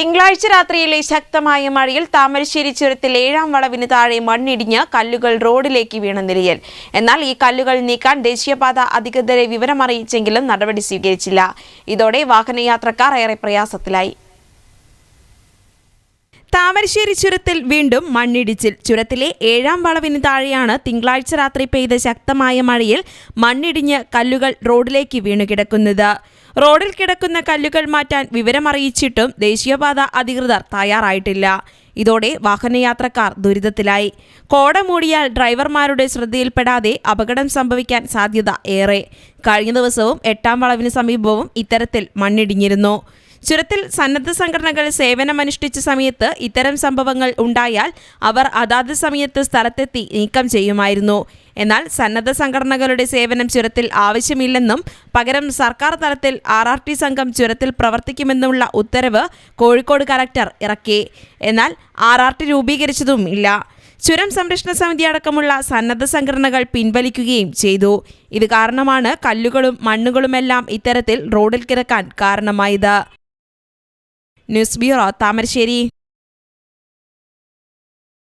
തിങ്കളാഴ്ച രാത്രിയിലെ ശക്തമായ മഴയിൽ താമരശ്ശേരി ചുരത്തിൽ ഏഴാം വളവിന് താഴെ മണ്ണിടിഞ്ഞ് കല്ലുകൾ റോഡിലേക്ക് വീണ നിലയിൽ. എന്നാൽ ഈ കല്ലുകൾ നീക്കാൻ ദേശീയപാത അധികൃതരെ വിവരമറിയിച്ചെങ്കിലും നടപടി സ്വീകരിച്ചില്ല. ഇതോടെ വാഹനയാത്രക്കാർ ഏറെ പ്രയാസത്തിലായി. താമരശ്ശേരി ചുരത്തിൽ വീണ്ടും മണ്ണിടിച്ചിൽ. ചുരത്തിലെ ഏഴാം വളവിന് താഴെയാണ് തിങ്കളാഴ്ച രാത്രി പെയ്ത ശക്തമായ മഴയിൽ മണ്ണിടിഞ്ഞ് കല്ലുകൾ റോഡിലേക്ക് വീണു കിടക്കുന്നത്. റോഡിൽ കിടക്കുന്ന കല്ലുകൾ മാറ്റാൻ വിവരമറിയിച്ചിട്ടും ദേശീയപാത അധികൃതർ തയ്യാറായിട്ടില്ല. ഇതോടെ വാഹനയാത്രക്കാർ ദുരിതത്തിലായി. കോട മൂടിയാൽ ഡ്രൈവർമാരുടെ ശ്രദ്ധയിൽപ്പെടാതെ അപകടം സംഭവിക്കാൻ സാധ്യത ഏറെ. കഴിഞ്ഞ ദിവസവും എട്ടാം വളവിന് സമീപവും ഇത്തരത്തിൽ മണ്ണിടിഞ്ഞിരുന്നു. ചുരത്തിൽ സന്നദ്ധ സംഘടനകൾ സേവനമനുഷ്ഠിച്ച സമയത്ത് ഇത്തരം സംഭവങ്ങൾ ഉണ്ടായാൽ അവർ അതാത് സമയത്ത് സ്ഥലത്തെത്തി നീക്കം ചെയ്യുമായിരുന്നു. എന്നാൽ സന്നദ്ധ സംഘടനകളുടെ സേവനം ചുരത്തിൽ ആവശ്യമില്ലെന്നും പകരം സർക്കാർ തലത്തിൽ ആർ ആർ ടി സംഘം ചുരത്തിൽ പ്രവർത്തിക്കുമെന്നുമുള്ള ഉത്തരവ് കോഴിക്കോട് കലക്ടർ ഇറക്കി. എന്നാൽ ആർ ആർ ടി രൂപീകരിച്ചതും ഇല്ല. ചുരം സംരക്ഷണ സമിതി അടക്കമുള്ള സന്നദ്ധ സംഘടനകൾ പിൻവലിക്കുകയും ചെയ്തു. ഇത് കാരണമാണ് കല്ലുകളും മണ്ണുകളുമെല്ലാം ഇത്തരത്തിൽ റോഡിൽ കിടക്കാൻ കാരണമായത്. News bureau Thamarassery.